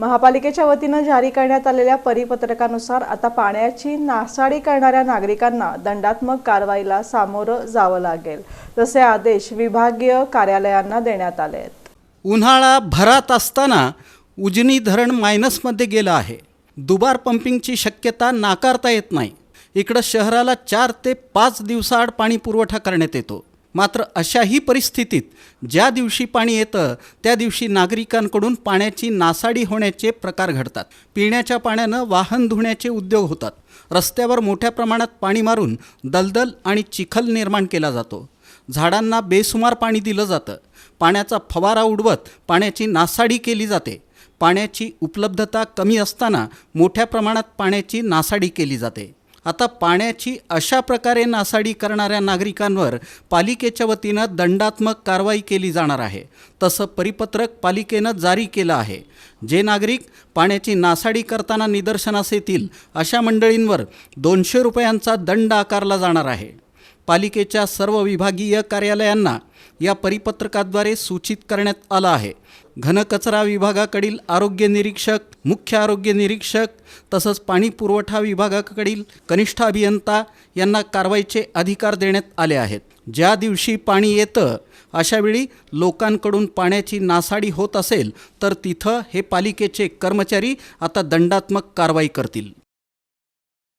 महापालिकेच्या वतीनं जारी करण्यात आलेल्या परिपत्रकानुसार आता पाण्याची नासाडी करणाऱ्या नागरिकांना दंडात्मक कारवाईला सामोरं जावं लागेल तसे आदेश विभागीय कार्यालयांना देण्यात आले आहेत. उन्हाळा भरात असताना उजनी धरण मायनसमध्ये गेलं आहे. दुबार पंपिंगची शक्यता नाकारता येत नाही. इकडं शहराला चार ते पाच दिवसाआड पाणी पुरवठा करण्यात येतो. मात्र अशाही परिस्थितीत ज्या दिवशी पाणी येतं त्या दिवशी नागरिकांकडून पाण्याची नासाडी होण्याचे प्रकार घडतात. पिण्याच्या पाण्यानं वाहन धुण्याचे उद्योग होतात. रस्त्यावर मोठ्या प्रमाणात पाणी मारून दलदल आणि चिखल निर्माण केला जातो. झाडांना बेसुमार पाणी दिलं जातं. पाण्याचा फवारा उडवत पाण्याची नासाडी केली जाते. पाण्याची उपलब्धता कमी असताना मोठ्या प्रमाणात पाण्याची नासाडी केली जाते. आता पाण्याची अशा प्रकारे नासाडी करणाऱ्या नागरिकांवर पालिकेच्या वतीनं दंडात्मक कारवाई केली जाणार आहे. तसं परिपत्रक पालिकेनं जारी केलं आहे. जे नागरिक पाण्याची नासाडी करताना निदर्शनास येतील अशा मंडळींवर दोनशे रुपयांचा दंड आकारला जाणार आहे. पालिकेच्या सर्व विभागीय कार्यालयांना या परिपत्रकाद्वारे सूचित करण्यात आलं आहे. घनकचरा विभागाकडील आरोग्य निरीक्षक मुख्य आरोग्य निरीक्षक तसंच पाणी पुरवठा विभागाकडील कनिष्ठ अभियंता यांना कारवाईचे अधिकार देण्यात आले आहेत. ज्या दिवशी पाणी येतं अशावेळी लोकांकडून पाण्याची नासाडी होत असेल तर तिथं हे पालिकेचे कर्मचारी आता दंडात्मक कारवाई करतील.